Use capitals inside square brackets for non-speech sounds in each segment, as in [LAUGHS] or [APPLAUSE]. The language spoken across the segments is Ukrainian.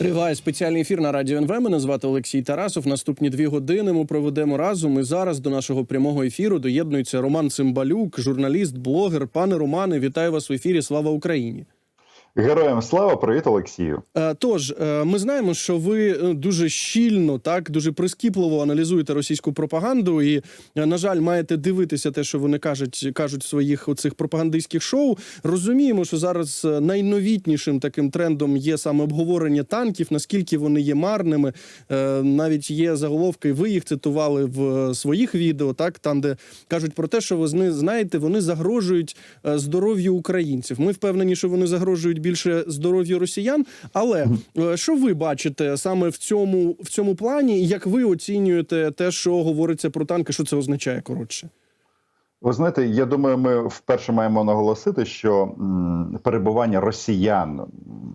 Триває спеціальний ефір на радіо НВ. Мене звати Олексій Тарасов. Наступні дві години ми проведемо разом. І зараз до нашого прямого ефіру доєднується Роман Цимбалюк, журналіст, блогер. Пане Романе, вітаю вас в ефірі. Слава Україні! Героям слава, привіт, Олексію. Е, Тож е, ми знаємо, що ви е, дуже щільно, так дуже прискіпливо аналізуєте російську пропаганду, і на жаль, маєте дивитися те, що вони кажуть, кажуть в своїх оцих пропагандистських шоу. Розуміємо, що зараз найновітнішим таким трендом є саме обговорення танків, наскільки вони є марними. Навіть є заголовки. Ви їх цитували в своїх відео, так там, де кажуть про те, що вони знаєте, вони загрожують здоров'ю українців. Ми впевнені, що вони загрожують більше здоров'ю росіян. Але е, що ви бачите саме в цьому в цьому плані? Як ви оцінюєте те, що говориться про танки? Що це означає коротше? Ви знаєте, я думаю, ми вперше маємо наголосити, що перебування росіян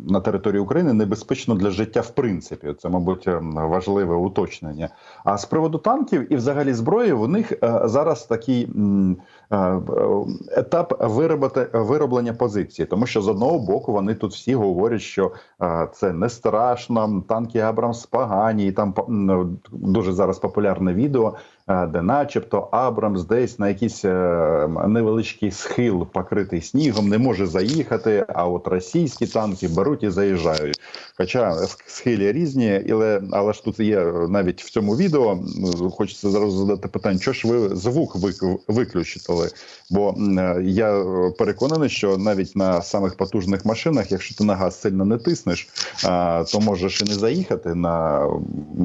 на території України небезпечно для життя в принципі. Це, мабуть, важливе уточнення. А з приводу танків і взагалі зброї, у них е, зараз такий етап виробити, вироблення позиції, тому що з одного боку вони тут всі говорять, що е, це не страшно, танки Абрамс погані, і там дуже зараз популярне відео. е, Де, начебто, Абрамс десь на якийсь е, невеличкий схил, покритий снігом, не може заїхати. А от російські танки беруть і заїжджають. Хоча схилі різні, але, але ж тут є навіть в цьому відео. ну, Хочеться зараз задати питання, що ж ви звук вик- виключили? Бо е, я переконаний, що навіть на самих потужних машинах, якщо ти на газ сильно не тиснеш, то можеш і не заїхати на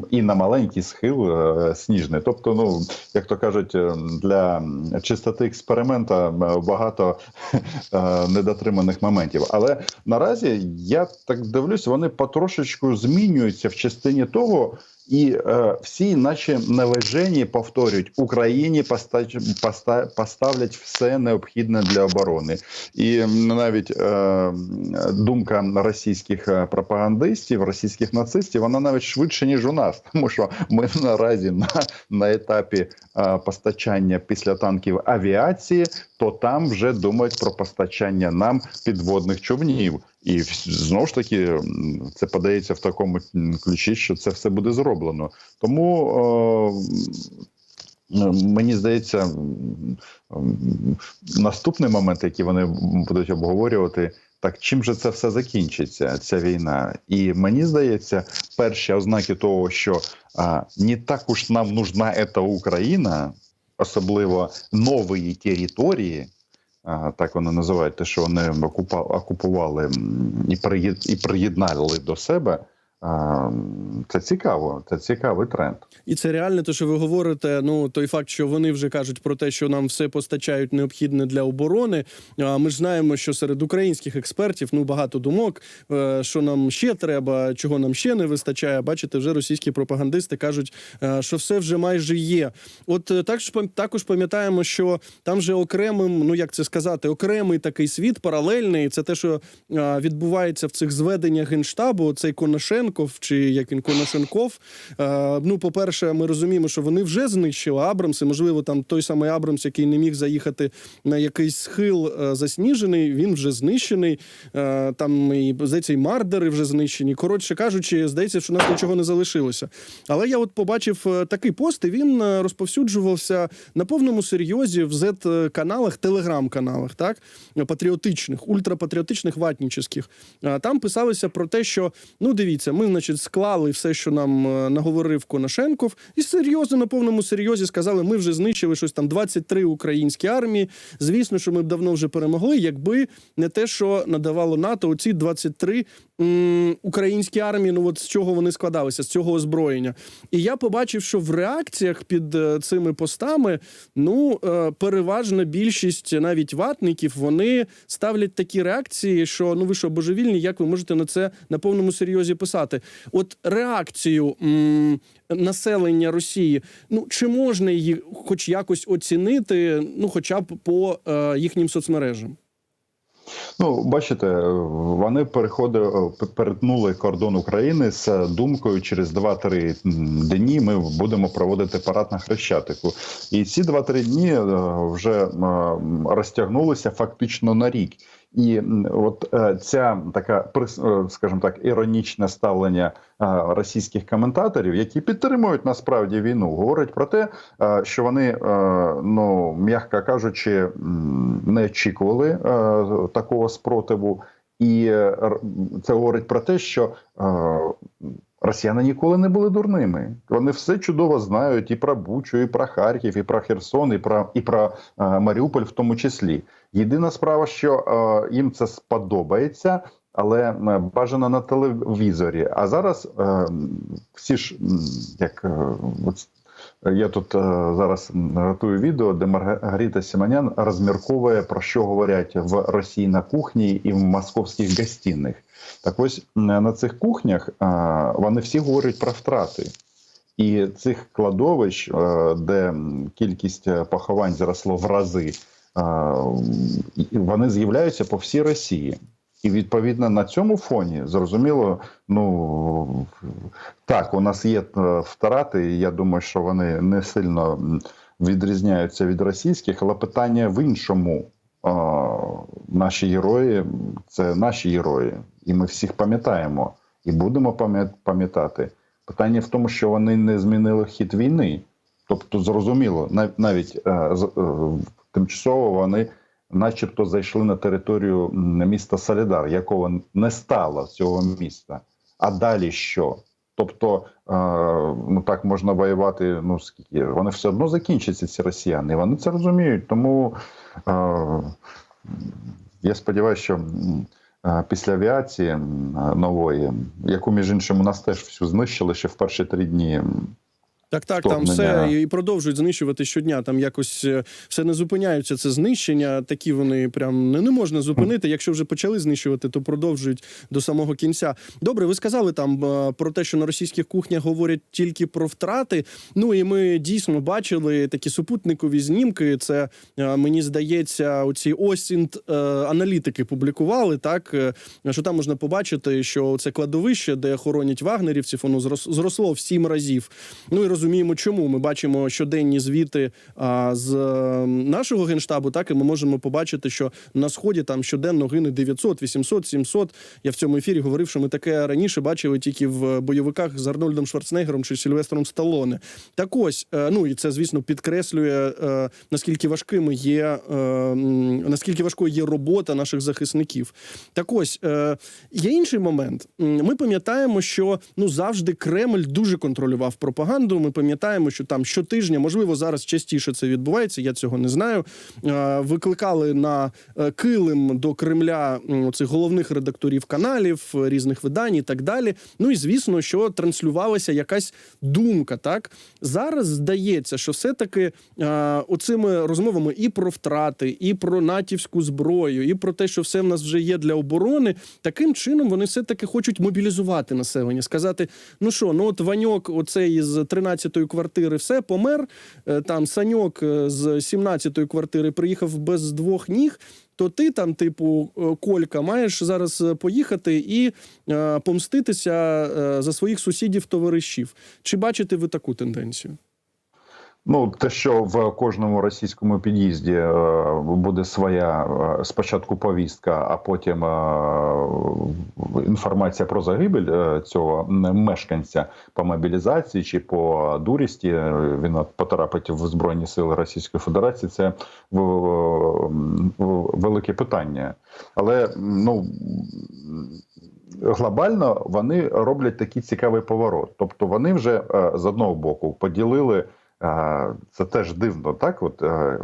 і на маленький схил е, сніжний. Тобто, ну як то кажуть, е, для чистоти експеримента е, багато е, недотриманих моментів. Але наразі я так дивлюсь, вони потрошечку змінюються в частині того. І е, всі, наче навежені, повторюють Україні постач, поста, поставлять все необхідне для оборони, і навіть е, думка російських е, пропагандистів, російських нацистів, вона навіть швидше ніж у нас, [LAUGHS] тому що ми наразі на, на етапі е, постачання після танків авіації, то там вже думають про постачання нам підводних човнів. І знову ж таки це подається в такому ключі, що це все буде зроблено. Тому е, мені здається, наступний момент, який вони будуть обговорювати. Так, чим же це все закінчиться, ця війна? І мені здається, перші ознаки того, що а, не так уж нам нужна ета Україна, особливо нової території, так вони називають те, що вони окупували і приєднали до себе. Це цікаво, це цікавий тренд. І це реально те, що ви говорите. Ну той факт, що вони вже кажуть про те, що нам все постачають необхідне для оборони. А ми ж знаємо, що серед українських експертів ну багато думок, е, що нам ще треба, чого нам ще не вистачає. Бачите, вже російські пропагандисти кажуть, е, що все вже майже є. От е, також також пам'ятаємо, що там же окремим, ну як це сказати, окремий такий світ паралельний. Це те, що відбувається в цих зведеннях генштабу. Цей Конашенков, чи як він Конашенков. Е, Ну, по-перше, ми розуміємо, що вони вже знищили Абрамси. Можливо, там той самий Абрамс, який не міг заїхати на якийсь схил е, засніжений, він вже знищений. Е, Там і здається, і мардери вже знищені. Коротше кажучи, здається, що у нас нічого не залишилося. Але я от побачив такий пост, і він розповсюджувався на повному серйозі в Z-каналах, телеграм-каналах, так патріотичних, ультрапатріотичних, ватнічних. Е, Там писалося про те, що ну дивіться, ми, значить, склали все, що нам е, наговорив Конашенков, і серйозно на повному серйозі сказали, ми вже знищили щось там 23 українські армії. Звісно, що ми б давно вже перемогли, якби не те, що надавало НАТО, оці 23 українські армії. Ну от з чого вони складалися, з цього озброєння. І я побачив, що в реакціях під е, цими постами ну е, переважна більшість навіть ватників вони ставлять такі реакції, що ну ви що божевільні, як ви можете на це на повному серйозі писати? От реакцію населення Росії, ну чи можна її хоч якось оцінити, ну хоча б по е, їхнім соцмережам? Ну, бачите, вони переходили, перетнули кордон України з думкою через 2-3 дні ми будемо проводити парад на Хрещатику. І ці 2-3 дні е, вже е, розтягнулися фактично на рік. І от е, ця така е, скажімо так, іронічне ставлення е, російських коментаторів, які підтримують насправді війну, говорить про те, що вони, ну м'яко кажучи, не очікували такого спротиву, і це говорить про те, що росіяни ніколи не були дурними. Вони все чудово знають і про Бучу, і про Харків, і про Херсон, і про і про е, Маріуполь, в тому числі. Єдина справа, що е, їм це сподобається. Але е, бажано на телевізорі. А зараз е, всі ж як е, я тут е, зараз готую відео, де Маргарита Сіманян розмірковує про що говорять в Росії на кухні і в московських гостиних. Так ось на цих кухнях вони всі говорять про втрати. І цих кладовищ, е, де кількість е, поховань зросло в рази, е, вони з'являються по всій Росії. І відповідно на цьому фоні зрозуміло, ну так, у нас є втрати. і Я думаю, що вони не сильно відрізняються від російських, але питання в іншому. Наші герої це наші герої, і ми всіх пам'ятаємо і будемо пам'ятати. Питання в тому, що вони не змінили хід війни. Тобто, зрозуміло, навіть е, е, тимчасово вони, начебто, зайшли на територію міста Солідар, якого не стало цього міста. А далі що? Тобто, е, ну так можна воювати. Ну скільки вони все одно закінчаться, ці росіяни. Вони це розуміють. Тому я сподіваюся, що після авіації нової, яку між іншим у нас теж всю знищили ще в перші три дні. Так, так, там все і продовжують знищувати щодня. Там якось е, все не зупиняються. Це знищення. Такі вони прям не, не можна зупинити. Якщо вже почали знищувати, то продовжують до самого кінця. Добре, ви сказали там е, про те, що на російських кухнях говорять тільки про втрати. Ну і ми дійсно бачили такі супутникові знімки. Це е, мені здається, оці осінт аналітики публікували так, що там можна побачити, що це кладовище, де хоронять вагнерівців, воно зросло в сім разів. Ну і розуміємо, чому ми бачимо щоденні звіти а, з е, нашого генштабу. Так і ми можемо побачити, що на сході там щоденно гине 900, 800, 700. Я в цьому ефірі говорив, що ми таке раніше бачили тільки в бойовиках з Арнольдом Шварценеггером чи Сільвестром Сталоне. Так ось, е, ну і це звісно підкреслює е, наскільки важкими є е, наскільки важкою є робота наших захисників. Так ось е, є інший момент. Ми пам'ятаємо, що ну завжди Кремль дуже контролював пропаганду. Ми пам'ятаємо, що там щотижня, можливо, зараз частіше це відбувається. Я цього не знаю. Викликали на е, килим до Кремля цих головних редакторів каналів, е, різних видань і так далі. Ну і звісно, що транслювалася якась думка. Так зараз здається, що все-таки оцими розмовами і про втрати, і про натівську зброю, і про те, що все в нас вже є для оборони, таким чином вони все таки хочуть мобілізувати населення, сказати: ну що, ну от ваньок, оцей із 13 17-ї квартири все помер. Е, там саньок е, з 17-ї квартири приїхав без двох ніг. То ти там, типу, е, Колька, маєш зараз поїхати і е, помститися за своїх сусідів товаришів. Чи бачите ви таку тенденцію? Ну, те, що в кожному російському під'їзді е, буде своя е, спочатку повістка, а потім е, інформація про загибель е, цього мешканця по мобілізації чи по дурісті, е, він потрапить в Збройні Сили Російської Федерації, це в, в- велике питання. Але ну. Глобально вони роблять такий цікавий поворот. Тобто вони вже е, з одного боку поділили Це теж дивно, так? От, е,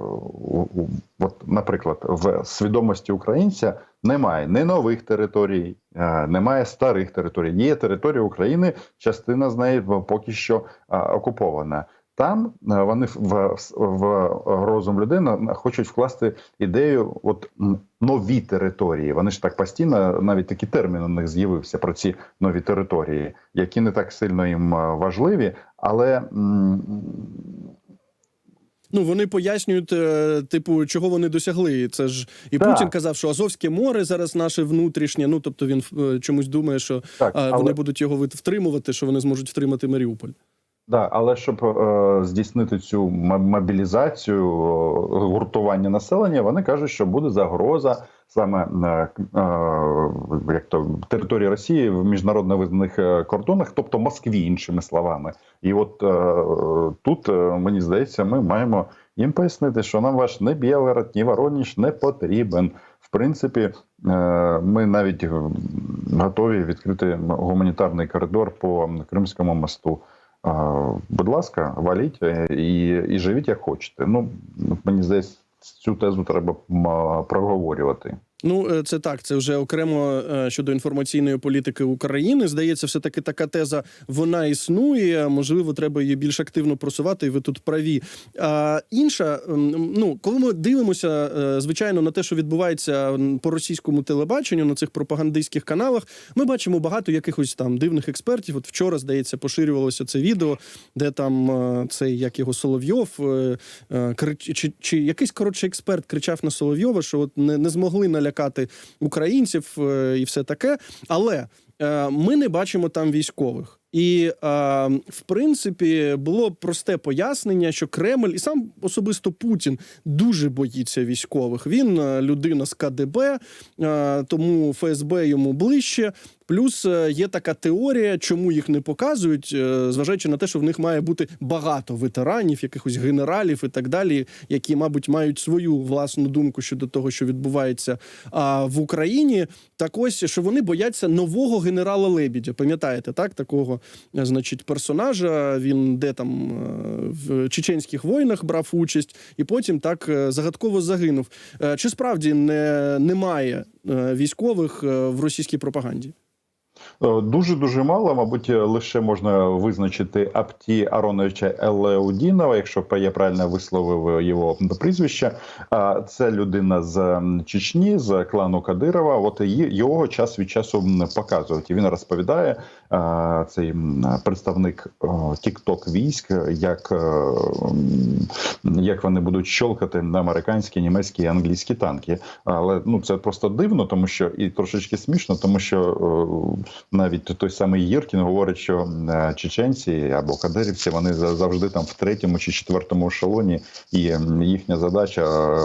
от, наприклад, в свідомості українця немає ні нових територій, е, немає старих територій. Є територія України, частина з неї поки що е, окупована. Там е, вони в, в, в розум людини хочуть вкласти ідею от нові території. Вони ж так постійно, навіть такий термін у них з'явився про ці нові території, які не так сильно їм е, важливі, але Ну вони пояснюють, е, типу, чого вони досягли. Це ж і Так. Путін казав, що Азовське море зараз наше внутрішнє. Ну тобто він чомусь думає, що Так, але- вони будуть його втримувати, що вони зможуть втримати Маріуполь. Да, але щоб е, здійснити цю мобілізацію, е, гуртування населення, вони кажуть, що буде загроза саме е, е, як то території Росії в міжнародно визнаних е, кордонах, тобто Москві, іншими словами. І от е, тут е, мені здається, ми маємо їм пояснити, що нам ваш не Білгород, ні Вороніж не потрібен. В принципі, е, ми навіть готові відкрити гуманітарний коридор по Кримському мосту. Будь ласка, валіть е, і, і живіть як хочете. Ну мені здається, цю тезу треба проговорювати. Ну, е, це так. Це вже окремо е, щодо інформаційної політики України. Здається, все таки така теза вона існує. Можливо, треба її більш активно просувати. І ви тут праві. А інша, ну коли ми дивимося, е, звичайно, на те, що відбувається по російському телебаченню на цих пропагандистських каналах, ми бачимо багато якихось там дивних експертів. От вчора, здається, поширювалося це відео, де там цей як його Соловйов крич, чи, чи якийсь коротше експерт кричав на Соловйова, що от не, не змогли налякати українців е, і все таке. Але е, ми не бачимо там військових. І е, в принципі було просте пояснення, що Кремль і сам особисто Путін дуже боїться військових. Він людина з КДБ, тому ФСБ йому ближче. Плюс е, є така теорія, чому їх не показують, е, зважаючи на те, що в них має бути багато ветеранів, якихось генералів і так далі, які, мабуть, мають свою власну думку щодо того, що відбувається а, в Україні. Так ось що вони бояться нового генерала Лебідя. Пам'ятаєте, так такого е, значить персонажа? Він де там в чеченських воїнах брав участь, і потім так загадково загинув. Чи справді не немає військових в російській пропаганді? Дуже дуже мало, мабуть, лише можна визначити Апті Ароновича Елеудінова, якщо я правильно висловив його прізвище. Це людина з Чечні, з клану Кадирова. От його час від часу показують. І він розповідає цей представник Тікток військ, як, е, як вони будуть щолкати на американські, німецькі і англійські танки. Але ну це просто дивно, тому що і трошечки смішно, тому що навіть той самий Єркін говорить, що е, чеченці або кадирівці вони за- завжди там в третьому чи четвертому ешелоні, і їхня задача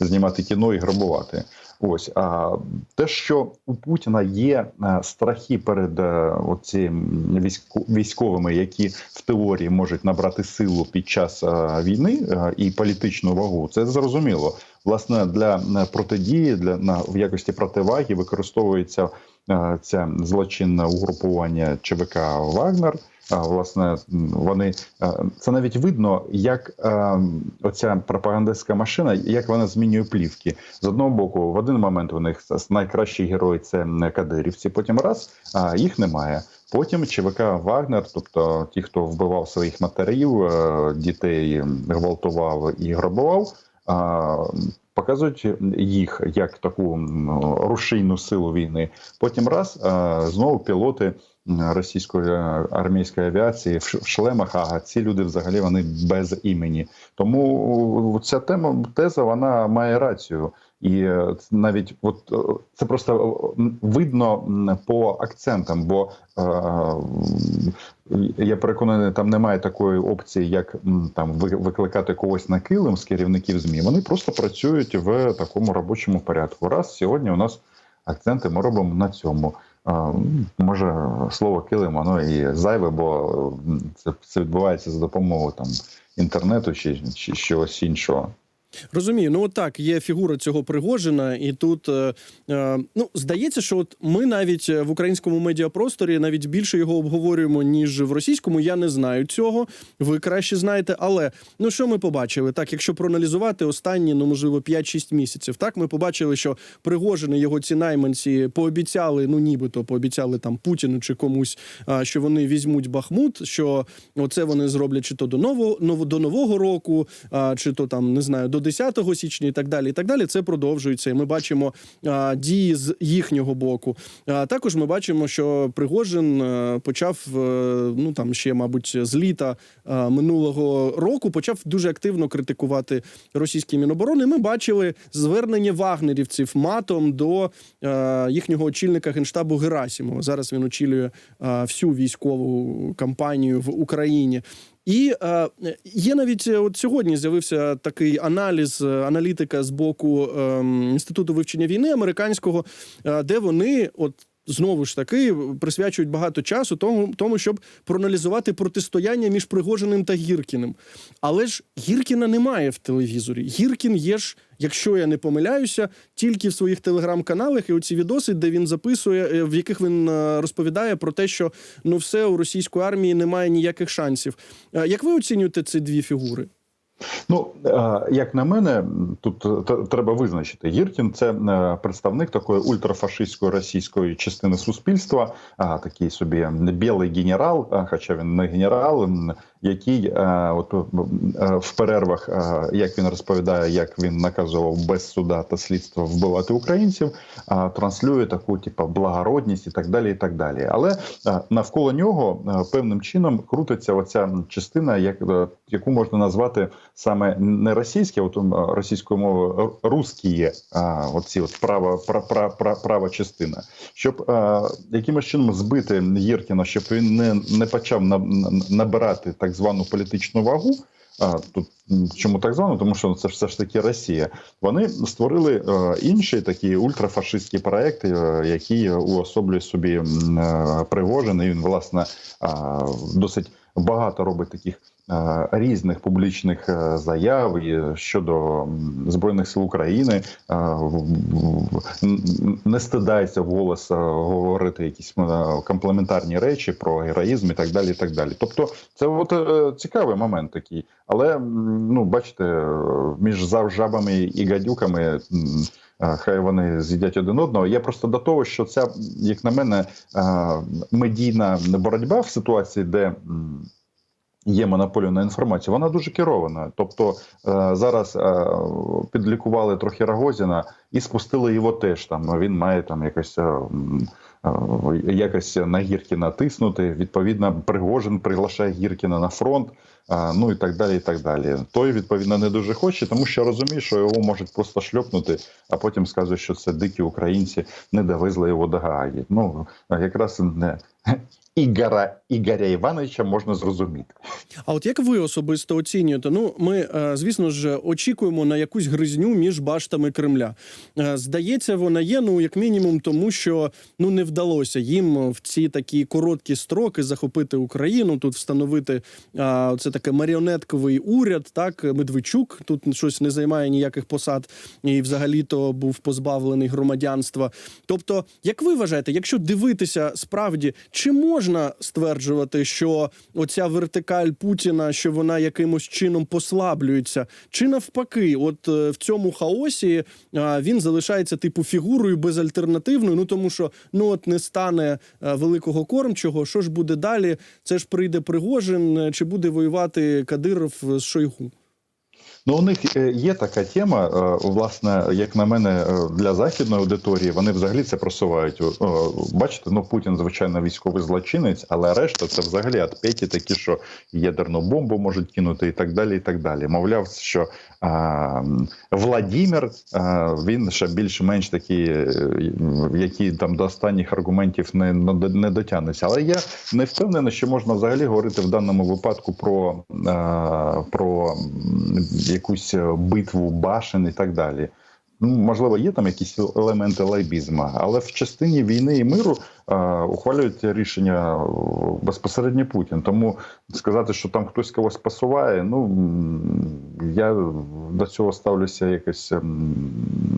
знімати кіно і грабувати. Ось а те, що у Путіна є е, страхи перед цими оцим військо- військовими, які в теорії можуть набрати силу під час е, війни е, і політичну вагу, це зрозуміло. Власне для е, протидії для на в якості противаги використовується е, це злочинне угрупування ЧВК Вагнер. А, Власне, вони е, це навіть видно, як е, оця пропагандистська машина, як вона змінює плівки. З одного боку, в один момент у них найкращий герой це кадирівці. Потім раз їх немає. Потім ЧВК Вагнер, тобто ті, хто вбивав своїх матерів, е, дітей гвалтував і грабував. Показують їх як таку рушійну силу війни. Потім раз знову пілоти російської е, армійської авіації в шлемах. А ці люди взагалі вони без імені. Тому ця тема теза вона має рацію. І е, навіть от е, це просто е, видно по акцентам, бо е, я переконаний, там немає такої опції, як там ви- викликати когось на килим з керівників змі. Вони просто працюють в такому робочому порядку. Раз сьогодні у нас акценти ми робимо на цьому. Може, слово килим, воно і зайве, бо це, це відбувається за допомогою там інтернету чи, чи чогось іншого. Розумію, ну так, є фігура цього Пригожина, і тут е, е, ну здається, що от ми навіть в українському медіапросторі навіть більше його обговорюємо ніж в російському. Я не знаю цього. Ви краще знаєте. Але ну що ми побачили? Так, якщо проаналізувати останні, ну можливо, 5-6 місяців, так ми побачили, що Пригожин і його ці найманці пообіцяли, ну нібито пообіцяли там Путіну чи комусь, що вони візьмуть Бахмут, що оце вони зроблять чи то до нового ново- до нового року, а, чи то там не знаю до 10 січня і так далі. І так далі. Це продовжується. І ми бачимо а, дії з їхнього боку. А також ми бачимо, що Пригожин е, почав е, ну там ще, мабуть, з літа е, минулого року почав дуже активно критикувати російські міноборони. Ми бачили звернення вагнерівців матом до е, їхнього очільника генштабу Герасімова. Зараз він очолює е, всю військову кампанію в Україні. І е, є навіть е, от сьогодні з'явився такий аналіз, е, аналітика з боку е, інституту вивчення війни американського, е, де вони от. Знову ж таки присвячують багато часу тому, тому, щоб проаналізувати протистояння між Пригожиним та Гіркіним. Але ж Гіркіна немає в телевізорі. Гіркін є ж, якщо я не помиляюся, тільки в своїх телеграм-каналах і оці відоси, де він записує, е, в яких він е, розповідає про те, що ну все у російської армії немає ніяких шансів. Е, Як ви оцінюєте ці дві фігури? Ну е, як на мене, тут е, треба визначити. Гіркін це е, представник такої ультрафашистської російської частини суспільства, такий собі білий генерал, хоча він не генерал, який е, от е, в перервах, е, як він розповідає, як він наказував без суда та слідства вбивати українців, транслює таку, типу, благородність і так далі. І так далі. Але е, навколо нього е, певним чином крутиться оця частина, як е, яку можна назвати саме не російське, от російською мовою русські, оці от права пра, пра, пра, права частина, щоб е, якимось чином збити Єркіна, щоб він не, не почав на, на- набирати так звану політичну вагу. А тут чому так звано? Тому що це все ж таки Росія. Вони створили е, інші такі ультрафашистські проекти, е, які уособлює собі е, Пригожин. І він власне е, досить багато робить таких різних публічних е, заяв щодо збройних сил України. е, не стидається вголос е, говорити якісь е, комплементарні речі про героїзм і так далі. І так далі. Тобто, це от е, цікавий момент такий. Але ну бачите, е, між зав- жабами і гадюками. е, Хай вони з'їдять один одного. Я просто до того, що ця, як на мене, е, медійна боротьба в ситуації, де є монополію на інформацію, вона дуже керована. Тобто е, зараз е, підлікували трохи Рогозіна і спустили його теж там. Він має там якось. е, Якось на Гіркіна тиснути. Відповідно, Пригожин приглашає Гіркіна на фронт, ну і так далі. і так далі. Той відповідно не дуже хоче, тому що розуміє, що його можуть просто шльопнути, а потім сказує, що це дикі українці не довезли його до Гааги. Ну якраз не Ігора Ігоря Івановича можна зрозуміти. А от як ви особисто оцінюєте? Ну, ми, е, звісно ж, очікуємо на якусь гризню між баштами Кремля. Е, Здається, вона є, ну як мінімум, тому що ну не вдалося їм в ці такі короткі строки захопити Україну, тут встановити а, це таке маріонетковий уряд. Так, Медведчук тут щось не займає ніяких посад і взагалі-то був позбавлений громадянства. Тобто, як ви вважаєте, якщо дивитися справді, чи можна стверджувати, що оця вертикаль Путіна, що вона якимось чином послаблюється, чи навпаки, от е, в цьому хаосі а, він залишається типу фігурою безальтернативною? Ну тому що ну от не стане е, великого кормчого, що ж буде далі? Це ж прийде Пригожин, е, чи буде воювати Кадиров з Шойгу? Ну, у них е, є така тема, е, власне, як на мене, е, для західної аудиторії вони взагалі це просувають. Бачите, ну Путін, звичайно, військовий злочинець, але решта це взагалі атпеті такі, що ядерну бомбу можуть кинути, і так далі. І так далі. Мовляв, що а, Владімір а, він ще більш-менш такий, який там до останніх аргументів не, не дотягнеться. Але я не впевнений, що можна взагалі говорити в даному випадку про, а, про якусь битву башен і так далі. Ну, можливо, є там якісь елементи лайбізму, але в частині війни і миру е, ухвалюють рішення е, безпосередньо Путін. Тому сказати, що там хтось когось посуває, ну я до цього ставлюся якось.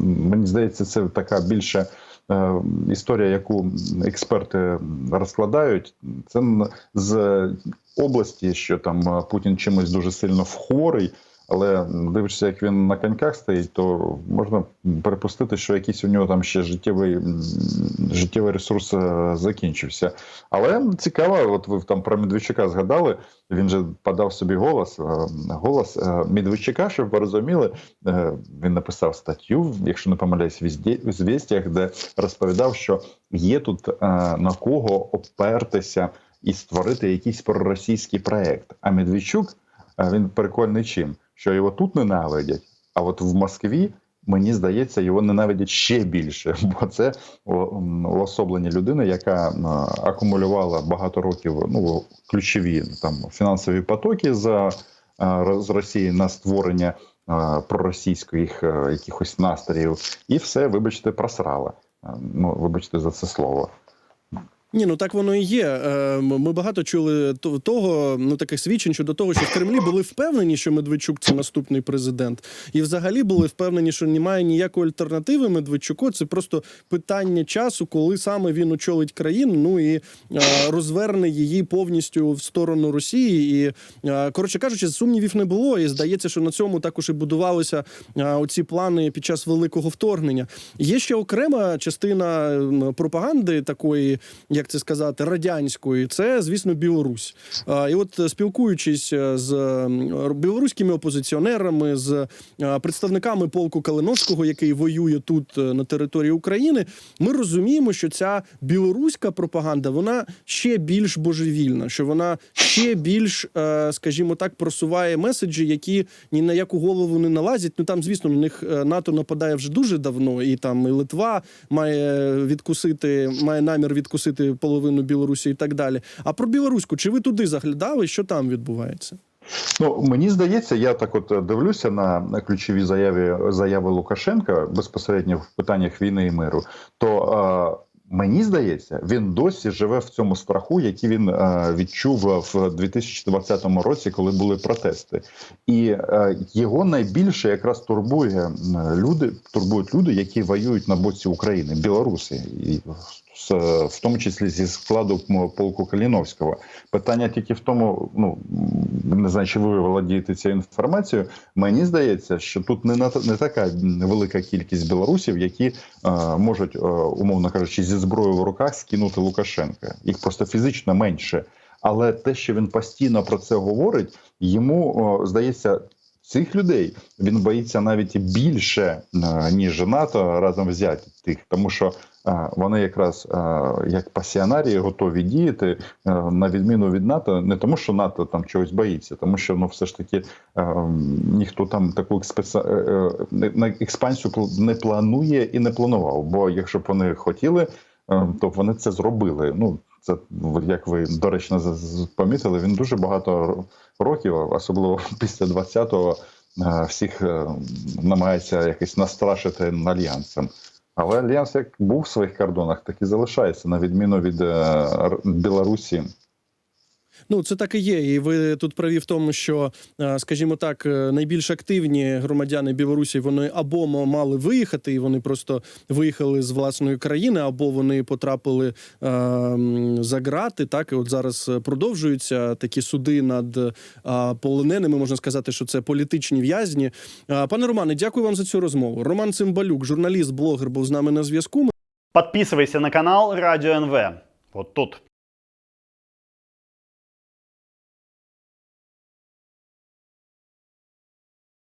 Мені здається, це така більше. е, Історія, яку експерти розкладають, це з області, що там е, Путін чимось дуже сильно вхворий, але дивишся, як він на коньках стоїть, то можна припустити, що якийсь у нього там ще життєвий, життєвий ресурс е, закінчився. Але цікаво, от ви там про Медведчука згадали. Він же подав собі голос. е, Голос е, Медведчука, щоб ви розуміли, він написав статтю, якщо не помиляюсь, в звістях, де розповідав, що є тут на кого опертися і створити якийсь проросійський проект. А Медведчук він прикольний чим? Що його тут ненавидять, а от в Москві Мені здається, його ненавидять ще більше, [LAUGHS] бо це уособлення людини, яка акумулювала багато років ну, ключові там фінансові потоки за з Росії на створення проросійських е, якихось настроїв, і все, вибачте, просрала. Ну, вибачте за це слово. Ні, ну так воно і є. Е, Ми багато чули того, ну таких свідчень щодо того, що в Кремлі були впевнені, що Медведчук це наступний президент, і взагалі були впевнені, що немає ніякої альтернативи Медведчуку. Це просто питання часу, коли саме він очолить країну, ну і е, розверне її повністю в сторону Росії. І е, коротше кажучи, сумнівів не було. І здається, що на цьому також і будувалися оці плани під час великого вторгнення. Є ще окрема частина пропаганди такої, як це сказати, радянської. Це, звісно, Білорусь. І от е, спілкуючись е, з білоруськими опозиціонерами, з е, представниками полку Калиновського, який воює тут на території України, ми розуміємо, що ця білоруська пропаганда вона ще більш божевільна, що вона ще більш, скажімо так, просуває меседжі, які ні на яку голову не налазять. Ну там, звісно, на них НАТО нападає вже дуже давно, і там і Литва має відкусити, має намір відкусити половину Білорусі і так далі. А про білоруську, чи ви туди заглядали? Що там відбувається? Ну мені здається, я так от е, дивлюся на ключові заяви заяви Лукашенка безпосередньо в питаннях війни і миру. То е, мені здається, він досі живе в цьому страху, який він е, відчув в 2020 році, коли були протести, і е, його найбільше якраз турбує люди, турбують люди, які воюють на боці України, білоруси, і в тому числі зі складу полку Каліновського. Питання тільки в тому, ну не знаю, чи ви володієте цією інформацією. Мені здається, що тут не на не така велика кількість білорусів, які е, можуть, е, умовно кажучи, зі зброєю в руках скинути Лукашенка. Їх просто фізично менше. Але те, що він постійно про це говорить, йому о, здається. Цих людей він боїться навіть більше е, ніж НАТО разом взяти тих, тому що е, вони якраз е, як пасіонарії готові діяти на відміну від НАТО, не тому, що НАТО там чогось боїться, тому що ну все ж таки ніхто там таку експансію не планує і не планував. Бо якщо б вони хотіли, то вони це зробили. Ну це як ви доречно помітили, він дуже багато років, особливо [LAUGHS] після 20-го, е, всіх е, намагається якось настрашити альянсом. Але альянс як був в своїх кордонах, так і залишається, на відміну від е, Білорусі. Ну, це так і є. І ви тут праві в тому, що, е, скажімо так, е, найбільш активні громадяни Білорусі вони або мали виїхати, і вони просто виїхали з власної країни, або вони потрапили е, за грати. Так, і от зараз продовжуються такі суди над е, полоненими. Можна сказати, що це політичні в'язні. Е, Пане Романе, дякую вам за цю розмову. Роман Цимбалюк, журналіст, блогер, був з нами на зв'язку. Подписывайся на канал Радио НВ. Вот тут.